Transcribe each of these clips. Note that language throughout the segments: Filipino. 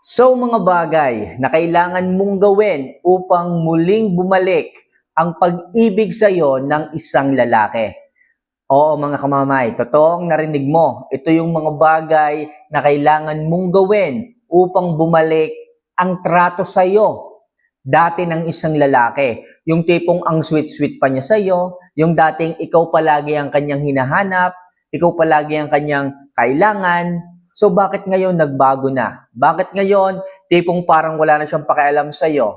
So mga bagay na kailangan mong gawin upang muling bumalik ang pag-ibig sa iyo ng isang lalaki. Oo mga kamamay, totoong narinig mo. Ito yung mga bagay na kailangan mong gawin upang bumalik ang trato sa iyo dati ng isang lalaki. Yung tipong ang sweet-sweet pa niya sa iyo, yung dating ikaw palagi ang kanyang hinahanap, ikaw palagi ang kanyang kailangan. So bakit ngayon nagbago na? Bakit ngayon tipong parang wala na siyang pakialam sa iyo?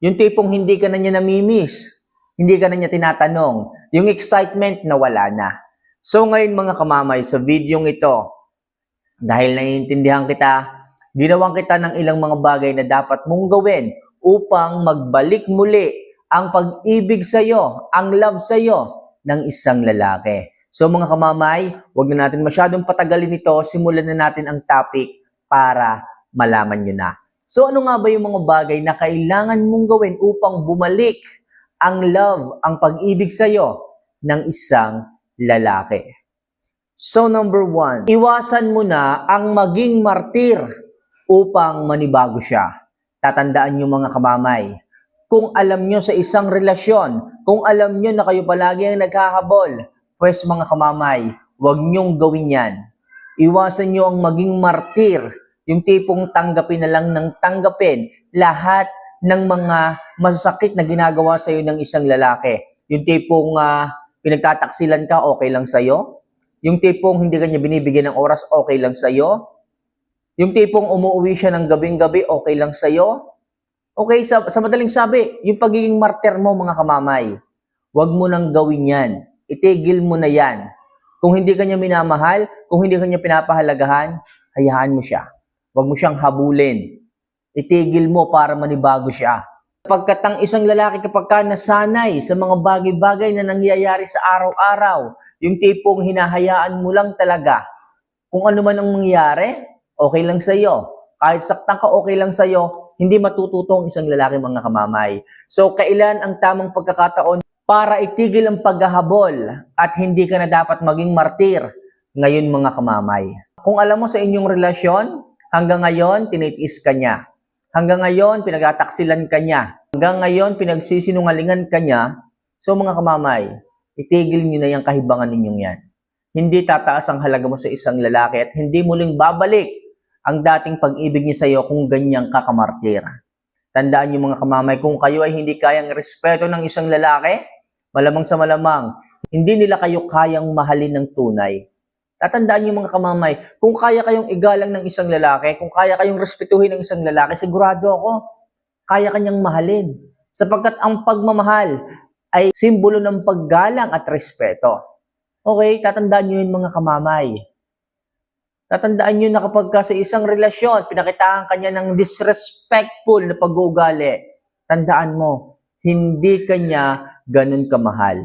Yung tipong hindi ka na niya namimiss, hindi ka na niya tinatanong, yung excitement na wala na. So ngayon mga kamamay, sa videong ito, dahil naiintindihan kita, ginawan kita ng ilang mga bagay na dapat mong gawin upang magbalik muli ang pag-ibig sa iyo, ang love sa iyo ng isang lalaki. So mga kamamay, wag na natin masyadong patagalin ito, simulan na natin ang topic para malaman nyo na. So ano nga ba yung mga bagay na kailangan mong gawin upang bumalik ang love, ang pag-ibig sa iyo ng isang lalaki? So number one, iwasan mo na ang maging martir upang manibago siya. Tatandaan niyo mga kamamay, kung alam niyo sa isang relasyon, kung alam niyo na kayo palagi ang naghahabol, pues mga kamamay, huwag niyong gawin yan. Iwasan niyo ang maging martir, yung tipong tanggapin na lang ng tanggapin lahat ng mga masasakit na ginagawa sa iyo ng isang lalaki. Yung tipong ah, pinagtataksilan ka, okay lang sa iyo. Yung tipong hindi kanya binibigyan ng oras, okay lang sa iyo. Yung tipong umuwi siya ng gabing-gabi, okay lang sa iyo. Okay, sa, sa madaling sabi, yung pagiging martir mo mga kamamay, huwag mo nang gawin yan. Itigil mo na yan. Kung hindi kanya minamahal, kung hindi kanya pinapahalagahan, hayaan mo siya. Huwag mo siyang habulin. Itigil mo para manibago siya. Pagkat ang isang lalaki kapag ka nasanay sa mga bagay-bagay na nangyayari sa araw-araw, yung tipong hinahayaan mo lang talaga, kung ano man ang mangyari, okay lang sa iyo. Kahit saktan ka, okay lang sa iyo. Hindi matututo ang isang lalaki mga kamamay. So, kailan ang tamang pagkakataon para itigil ang paghahabol at hindi ka na dapat maging martir ngayon mga kamamay. Kung alam mo sa inyong relasyon, hanggang ngayon, tinitiis ka niya. Hanggang ngayon, pinagataksilan ka niya. Hanggang ngayon, pinagsisinungalingan ka niya. So mga kamamay, itigil niyo na yung kahibangan ninyong yan. Hindi tataas ang halaga mo sa isang lalaki at hindi muling babalik ang dating pag-ibig niya sa iyo kung ganyang kakamartir. Tandaan niyo mga kamamay, kung kayo ay hindi kayang respeto ng isang lalaki, malamang sa malamang, hindi nila kayo kayang mahalin ng tunay. Tatandaan niyo mga kamamay, kung kaya kayong igalang ng isang lalaki, kung kaya kayong respetuhin ng isang lalaki, sigurado ako, kaya kanyang mahalin. Sapagkat ang pagmamahal ay simbolo ng paggalang at respeto. Okay, tatandaan niyo yun mga kamamay. Tatandaan niyo na kapag ka sa isang relasyon, pinakitaan kanya ng disrespectful na pag-uugali, tandaan mo, hindi kanya ganun kamahal.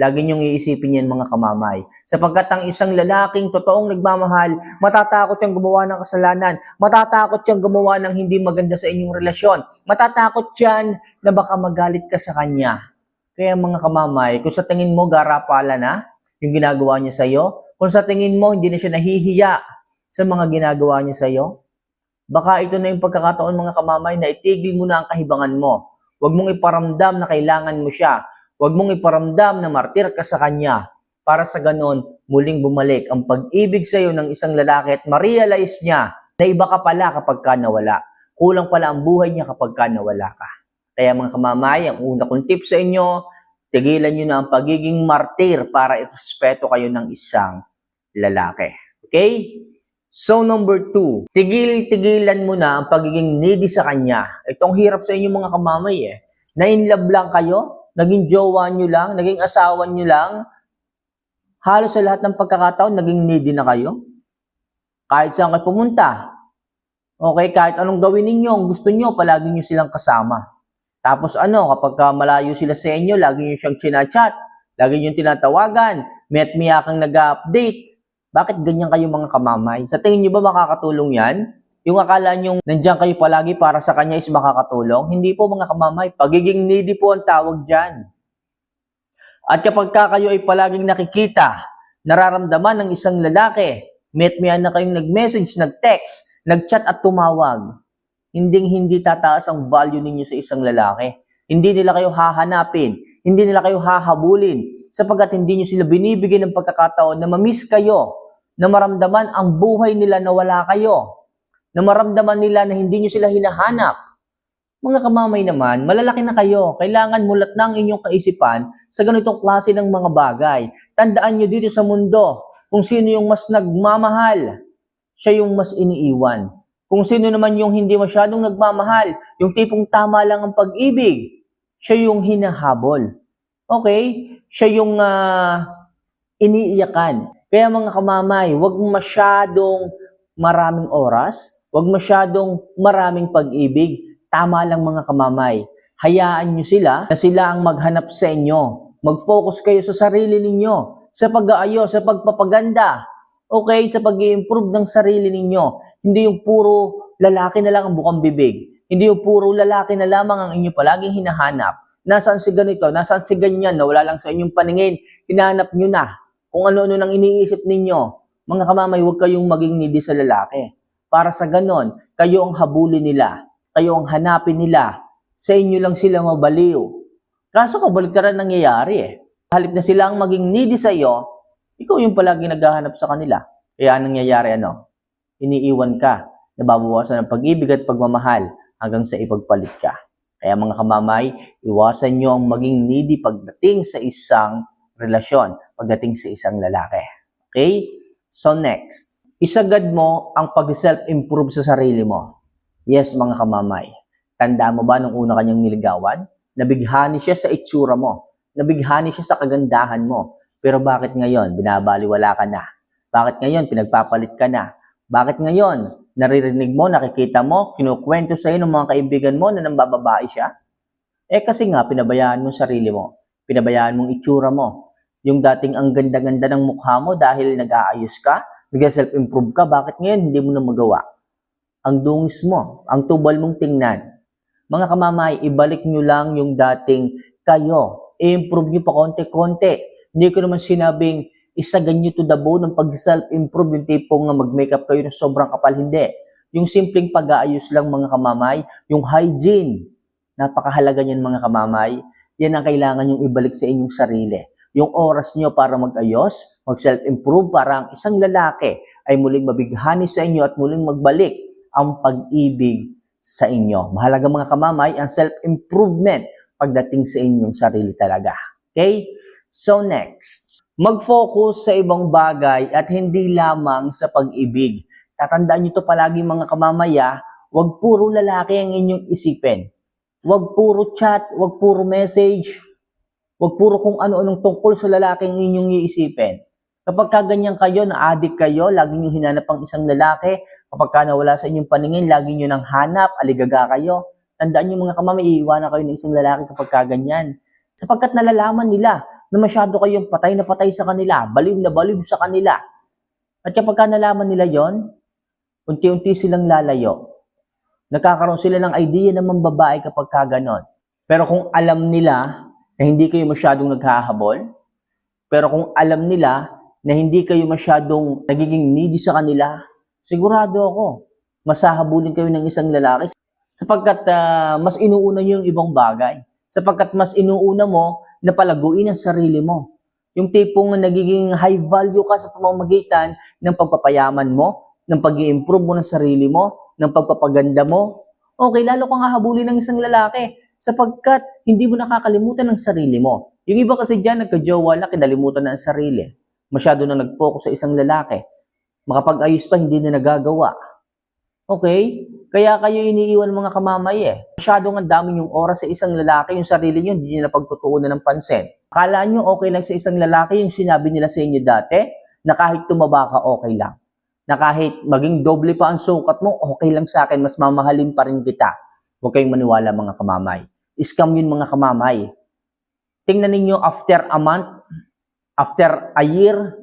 Lagi niyong iisipin yan mga kamamay. Sapagkat ang isang lalaking totoong nagmamahal, matatakot siyang gumawa ng kasalanan. Matatakot siyang gumawa ng hindi maganda sa inyong relasyon. Matatakot siyan na baka magalit ka sa kanya. Kaya mga kamamay, kung sa tingin mo garapala na yung ginagawa niya sa iyo, kung sa tingin mo hindi na siya nahihiya sa mga ginagawa niya sa iyo, baka ito na yung pagkakataon mga kamamay na itigil mo na ang kahibangan mo. Huwag mong iparamdam na kailangan mo siya. Huwag mong iparamdam na martir ka sa kanya para sa ganon muling bumalik ang pag-ibig sa iyo ng isang lalaki at ma-realize niya na iba ka pala kapag ka nawala. Kulang pala ang buhay niya kapag ka nawala ka. Kaya mga kamamay, ang una kong tip sa inyo, tigilan nyo na ang pagiging martir para irespeto kayo ng isang lalaki. Okay? So number two, tigil-tigilan mo na ang pagiging needy sa kanya. Itong hirap sa inyo mga kamamay eh. Na-inlove lang kayo, naging jowa nyo lang, naging asawa nyo lang, halos sa lahat ng pagkakataon, naging needy na kayo. Kahit saan kayo pumunta. Okay, kahit anong gawin ninyo, ang gusto nyo, palagi nyo silang kasama. Tapos ano, kapag ka malayo sila sa inyo, lagi nyo siyang chinachat, lagi nyo tinatawagan, met miya kang nag-update. Bakit ganyan kayo mga kamamay? Sa tingin nyo ba makakatulong yan? Yung akala nyo nandiyan kayo palagi para sa kanya is makakatulong? Hindi po mga kamamay. Pagiging needy po ang tawag dyan. At kapag ka kayo ay palaging nakikita, nararamdaman ng isang lalaki, met miya na kayong nag-message, nag-text, nag-chat at tumawag, hinding hindi tataas ang value ninyo sa isang lalaki. Hindi nila kayo hahanapin, hindi nila kayo hahabulin, sapagkat hindi nyo sila binibigyan ng pagkakataon na mamiss kayo, na maramdaman ang buhay nila na wala kayo, na maramdaman nila na hindi nyo sila hinahanap. Mga kamamay naman, malalaki na kayo. Kailangan mulat na ang inyong kaisipan sa ganitong klase ng mga bagay. Tandaan nyo dito sa mundo kung sino yung mas nagmamahal. Siya yung mas iniiwan. Kung sino naman yung hindi masyadong nagmamahal, yung tipong tama lang ang pag-ibig, siya yung hinahabol. Okay? Siya yung ah, iniiyakan. Kaya mga kamamay, huwag masyadong maraming oras, huwag masyadong maraming pag-ibig. Tama lang mga kamamay. Hayaan nyo sila na sila ang maghanap sa inyo. Mag-focus kayo sa sarili ninyo, sa pag-aayos, sa pagpapaganda. Okay? Sa pag improve ng sarili ninyo. Hindi yung puro lalaki na lang ang bukang bibig. Hindi yung puro lalaki na lamang ang inyo palaging hinahanap. Nasaan si ganito? Nasaan si ganyan? Na wala lang sa inyong paningin. Hinahanap nyo na kung ano-ano nang iniisip ninyo. Mga kamamay, huwag kayong maging needy sa lalaki. Para sa ganon, kayo ang habulin nila. Kayo ang hanapin nila. Sa inyo lang sila mabaliw. Kaso kabaligtaran nangyayari eh. Halip na sila ang maging needy sa iyo, ikaw yung palagi naghahanap sa kanila. Kaya anong nangyayari ano? Iniiwan ka. Nababawasan ang pag-ibig at pagmamahal hanggang sa ipagpalit ka. Kaya mga kamamay, iwasan nyo ang maging needy pagdating sa isang relasyon, pagdating sa isang lalaki. Okay? So next, isagad mo ang pag-self-improve sa sarili mo. Yes, mga kamamay. Tanda mo ba nung una kanyang niligawan? Nabighani siya sa itsura mo. Nabighani siya sa kagandahan mo. Pero bakit ngayon, binabaliwala ka na? Bakit ngayon, pinagpapalit ka na? Bakit ngayon, naririnig mo, nakikita mo, kinukwento sa'yo ng mga kaibigan mo na nambababae siya? Eh kasi nga, pinabayaan mo sarili mo. Pinabayaan mong itsura mo. Yung dating ang ganda-ganda ng mukha mo dahil nag-aayos ka, nag-self-improve ka, bakit ngayon hindi mo na magawa? Ang dungis mo, ang tubal mong tingnan. Mga kamamay, ibalik nyo lang yung dating kayo. I-improve nyo pa konti-konti. Hindi ko naman sinabing isagan nyo to the bone ng pag-self-improve, yung tipong mag-makeup kayo ng sobrang kapal. Hindi. Yung simpleng pag-aayos lang mga kamamay, yung hygiene. Napakahalaga niyan mga kamamay. Yan ang kailangan yung ibalik sa inyong sarili. Yung oras nyo para mag-ayos, mag-self-improve para ang isang lalaki ay muling mabighani sa inyo at muling magbalik ang pag-ibig sa inyo. Mahalaga mga kamamay ang self-improvement pagdating sa inyong sarili talaga. Okay? So next, mag-focus sa ibang bagay at hindi lamang sa pag-ibig. Tatandaan nyo to palagi mga kamamaya, wag puro lalaki ang inyong isipin. Wag puro chat, wag puro message, wag puro kung ano-anong tungkol sa lalaki ang inyong iisipin. Kapag kaganyan kayo, na-addict kayo, lagi nyo hinanap ang isang lalaki, kapag ka nawala sa inyong paningin, lagi nyo nang hanap, aligaga kayo. Tandaan nyo mga kamamay, iiwanan kayo ng isang lalaki kapag kaganyan. Sapagkat nalalaman nila na masyado kayong patay na patay sa kanila, baliw na baliw sa kanila. At kapag ka nalaman nila yon, unti-unti silang lalayo. Nagkakaroon sila ng idea ng mambabae kapag ka ganon. Pero kung alam nila na hindi kayo masyadong naghahabol, pero kung alam nila na hindi kayo masyadong nagiging needy sa kanila, sigurado ako, masahabulin kayo ng isang lalaki sapagkat ah, mas inuuna nyo yung ibang bagay. Sapagkat mas inuuna mo na palaguin ang sarili mo. Yung tipong nagiging high value ka sa pamamagitan ng pagpapayaman mo, ng pag improve mo ng sarili mo, ng pagpapaganda mo. Okay, lalo kang hahabulin ng isang lalaki sapagkat hindi mo nakakalimutan ng sarili mo. Yung iba kasi dyan, nagka-jowa na, kinalimutan na ang sarili. Masyado na nag-focus sa isang lalaki. Makapag-ayos pa, hindi na nagagawa. Okay? Kaya kayo iniiwan mga kamamay eh. Masyadong ang dami yung oras sa isang lalaki, yung sarili nyo, hindi nyo na pagtutuunan ng pansin. Akala nyo okay lang sa isang lalaki yung sinabi nila sa inyo dati, na kahit tumaba ka, okay lang. Na kahit maging doble pa ang sukat mo, okay lang sa akin, mas mamahalin pa rin kita. Huwag kayong maniwala mga kamamay. Scam yun mga kamamay. Tingnan ninyo after a month, after a year,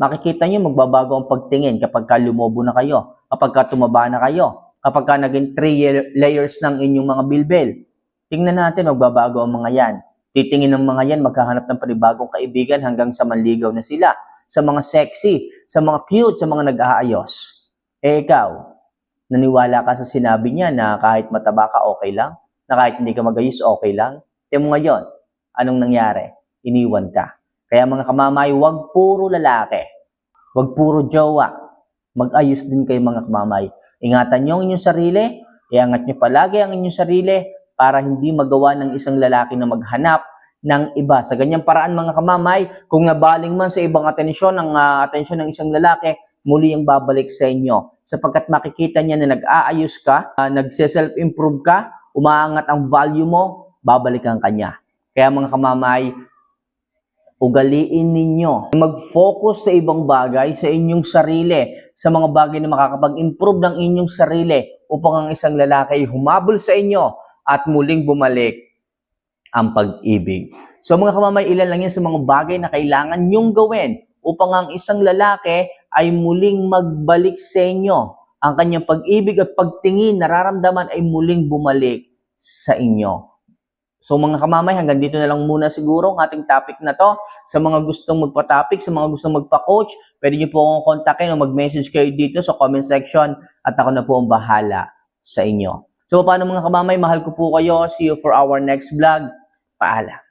makikita nyo magbabago ang pagtingin kapag ka lumobo na kayo, kapag ka tumaba na kayo, kapag ka naging three year- layers ng inyong mga bilbil. Tingnan natin, magbabago ang mga yan. Titingin ng mga yan, maghahanap ng panibagong kaibigan hanggang sa manligaw na sila. Sa mga sexy, sa mga cute, sa mga nag-aayos. Eh ikaw, Naniwala ka sa sinabi niya na kahit mataba ka, okay lang? Na kahit hindi ka magayos, okay lang? Tiyan mo ngayon, anong nangyari? Iniwan ka. Kaya mga kamamay, wag puro lalaki. Wag puro jowa. Mag-ayos din kayo mga kamamay. Ingatan niyo ang inyong sarili. Iangat niyo palagi ang inyong sarili para hindi magawa ng isang lalaki na maghanap ng iba. Sa ganyang paraan mga kamamay, kung nabaling man sa ibang atensyon, ang ah, atensyon ng isang lalaki, muli ang babalik sa inyo. Sapagkat makikita niya na nag-aayos ka, uh, nagse-self-improve ka, umaangat ang value mo, babalik ang kanya. Kaya mga kamamay, ugaliin ninyo. Mag-focus sa ibang bagay, sa inyong sarili, sa mga bagay na makakapag-improve ng inyong sarili upang ang isang lalaki humabol sa inyo at muling bumalik ang pag-ibig. So mga kamamay, ilan lang yan sa mga bagay na kailangan nyong gawin upang ang isang lalaki ay muling magbalik sa inyo. Ang kanyang pag-ibig at pagtingin, nararamdaman ay muling bumalik sa inyo. So mga kamamay, hanggang dito na lang muna siguro ang ating topic na to. Sa mga gustong magpa-topic, sa mga gustong magpa-coach, pwede niyo po akong kontakin o mag-message kayo dito sa comment section at ako na po ang bahala sa inyo. So paano mga kamamay, mahal ko po kayo. See you for our next vlog. Paalam.